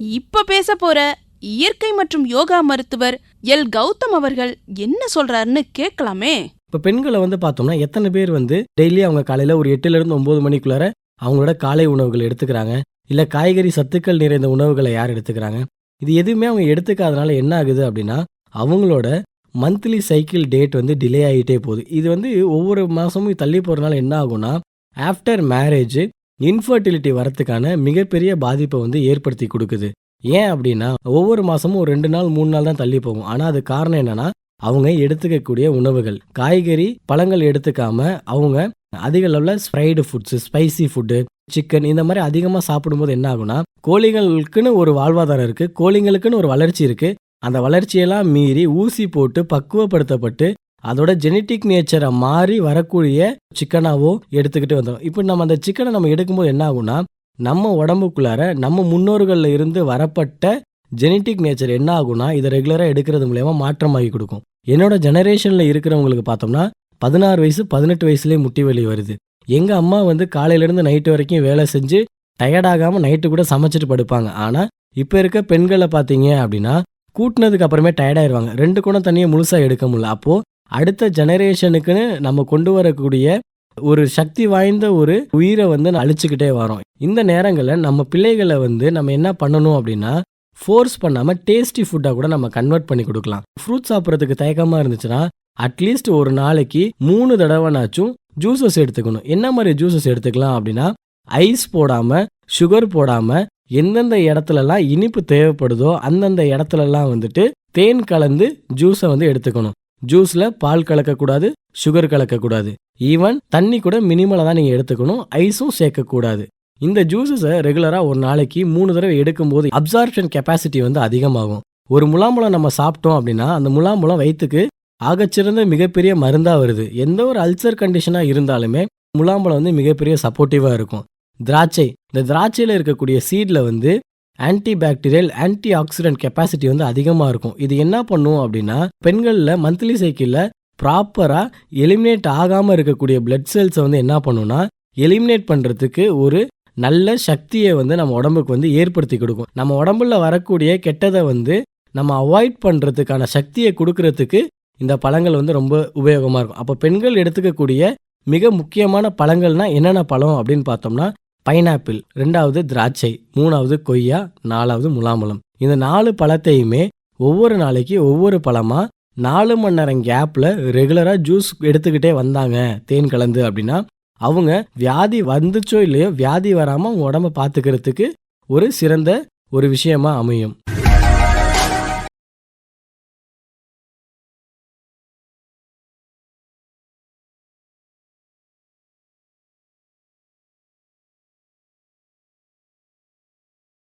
இப்ப பேச போற இயற்கை மற்றும் யோகா மருத்துவர் எல். கௌதம் அவர்கள் என்ன சொல்றாருன்னு கேட்கலாமே. இப்போ பெண்களை வந்து பார்த்தோம்னா எத்தனை பேர் வந்து டெய்லி அவங்க காலையில் ஒரு எட்டுலேருந்து ஒம்பது மணிக்குள்ளார அவங்களோட காலை உணவுகள் எடுத்துக்கிறாங்க. இல்லை காய்கறி சத்துக்கள் நிறைந்த உணவுகளை யார் எடுத்துக்கிறாங்க? இது எதுவுமே அவங்க எடுத்துக்காதனால என்ன ஆகுது அப்படின்னா அவங்களோட மந்த்லி சைக்கிள் டேட் வந்து டிலே ஆகிட்டே போகுது. இது வந்து ஒவ்வொரு மாதமும் தள்ளி போகிறதுனால என்ன ஆகும்னா ஆஃப்டர் மேரேஜ் இன்ஃபர்டிலிட்டி வரத்துக்கான மிகப்பெரிய பாதிப்பை வந்து ஏற்படுத்தி கொடுக்குது. ஏன் அப்படின்னா ஒவ்வொரு மாதமும் ஒரு ரெண்டு நாள் மூணு நாள் தான் தள்ளி போகும். ஆனால் அது காரணம் என்னன்னா அவங்க எடுத்துக்கக்கூடிய உணவுகள். காய்கறி பழங்கள் எடுத்துக்காம அவங்க அதிக அளவில் fried foods spicy food chicken இந்த மாதிரி அதிகமாக சாப்பிடும்போது என்ன ஆகும்னா கோழிகளுக்குன்னு ஒரு வாழ்வாதாரம் இருக்குது கோழிங்களுக்குன்னு ஒரு வளர்ச்சி இருக்குது அந்த வளர்ச்சியெல்லாம் மீறி ஊசி போட்டு பக்குவப்படுத்தப்பட்டு அதோட ஜெனட்டிக் நேச்சரை மாறி வரக்கூடிய சிக்கனாவோ எடுத்துக்கிட்டு வந்தோம் இப்போ நம்ம அந்த சிக்கனை நம்ம எடுக்கும்போது என்ன ஆகும்னா நம்ம உடம்புக்குள்ளார நம்ம முன்னோர்களில் இருந்து வரப்பட்ட ஜெனட்டிக் நேச்சர் என்ன ஆகும்னா இதை ரெகுலராக எடுக்கிறது மூலயமா மாற்றமாகி கொடுக்கும். என்னோட ஜெனரேஷனில் இருக்கிறவங்களுக்கு பார்த்தோம்னா பதினாறு வயசு பதினெட்டு வயசுலேயே முட்டி வலி வருது. எங்கள் அம்மா வந்து காலையிலேருந்து நைட்டு வரைக்கும் வேலை செஞ்சு டயர்டாகாமல் நைட்டு கூட சமைச்சிட்டு படுப்பாங்க. ஆனால் இப்போ இருக்க பெண்களை பார்த்தீங்க அப்படின்னா கூட்டினதுக்கு அப்புறமே டயர்டாயிருவாங்க ரெண்டு குடம் தண்ணியை முழுசாக எடுக்க முடியல. அப்போது அடுத்த ஜெனரேஷனுக்குன்னு நம்ம கொண்டு வரக்கூடிய ஒரு சக்தி வாய்ந்த ஒரு உயிரை வந்து அழிச்சுக்கிட்டே வரோம். இந்த நேரங்களில் நம்ம பிள்ளைகளை வந்து நம்ம என்ன பண்ணணும் அப்படின்னா ஃபோர்ஸ் பண்ணாமல் டேஸ்டி ஃபுட்டாக கூட நம்ம கன்வெர்ட் பண்ணி கொடுக்கலாம். ஃப்ரூட் சாப்பிட்றதுக்கு தயக்கமாக இருந்துச்சுன்னா அட்லீஸ்ட் ஒரு நாளைக்கு மூணு தடவைனாச்சும் ஜூஸஸ் எடுத்துக்கணும். என்ன மாதிரி ஜூஸஸ் எடுத்துக்கலாம் அப்படின்னா ஐஸ் போடாமல் சுகர் போடாமல் எந்தெந்த இடத்துலலாம் இனிப்பு தேவைப்படுதோ அந்தந்த இடத்துலலாம் வந்துட்டு தேன் கலந்து ஜூஸை வந்து எடுத்துக்கணும். ஜூஸில் பால் கலக்கக்கூடாது சுகர் கலக்கக்கூடாது. ஈவன் தண்ணி கூட மினிமலாக தான் நீங்கள் எடுத்துக்கணும் ஐஸும் சேர்க்கக்கூடாது. இந்த ஜூஸஸை ரெகுலராக ஒரு நாளைக்கு மூணு தடவை எடுக்கும்போது அப்சார்ப்ஷன் கெப்பாசிட்டி வந்து அதிகமாகும். ஒரு முலாம்பழம் நம்ம சாப்பிட்டோம் அப்படின்னா அந்த முலாம்பழம் வயிற்றுக்கு ஆகச்சிறந்த மிகப்பெரிய மருந்தாக வருது. எந்த ஒரு அல்சர் கண்டிஷனாக இருந்தாலுமே முலாம்பழம் வந்து மிகப்பெரிய சப்போர்ட்டிவாக இருக்கும். திராட்சை இந்த திராட்சையில் இருக்கக்கூடிய சீடில் வந்து anti bacterial anti oxidant capacity வந்து அதிகமாக இருக்கும். இது என்ன பண்ணும் அப்படின்னா பெண்களில் மந்த்லி சைக்கிளில் ப்ராப்பராக எலிமினேட் ஆகாமல் இருக்கக்கூடிய பிளட் செல்ஸை வந்து என்ன பண்ணுன்னா எலிமினேட் பண்ணுறதுக்கு ஒரு நல்ல சக்தியை வந்து நம்ம உடம்புக்கு வந்து ஏற்படுத்தி கொடுக்கும். நம்ம உடம்புல வரக்கூடிய கெட்டதை வந்து நம்ம அவாய்ட் பண்ணுறதுக்கான சக்தியை கொடுக்கறதுக்கு இந்த பழங்கள் வந்து ரொம்ப உபயோகமாக இருக்கும். அப்போ பெண்கள் எடுத்துக்கக்கூடிய மிக முக்கியமான பழங்கள்னா என்னென்ன பழம் அப்படின்னு பார்த்தோம்னா பைனாப்பிள் ரெண்டாவது திராட்சை மூணாவது கொய்யா நாலாவது முலாம்பழம். இந்த நாலு பழத்தையுமே ஒவ்வொரு நாளைக்கு ஒவ்வொரு பழமாக நாலு மணி நேரம் கேப்பில் ரெகுலராக ஜூஸ் எடுத்துக்கிட்டே வந்தாங்க தேன் கலந்து அப்படின்னா அவங்க வியாதி வந்துச்சோ இல்லையோ வியாதி வராமல் உடம்ப பார்த்துக்கிறதுக்கு ஒரு சிறந்த ஒரு விஷயமா அமையும்.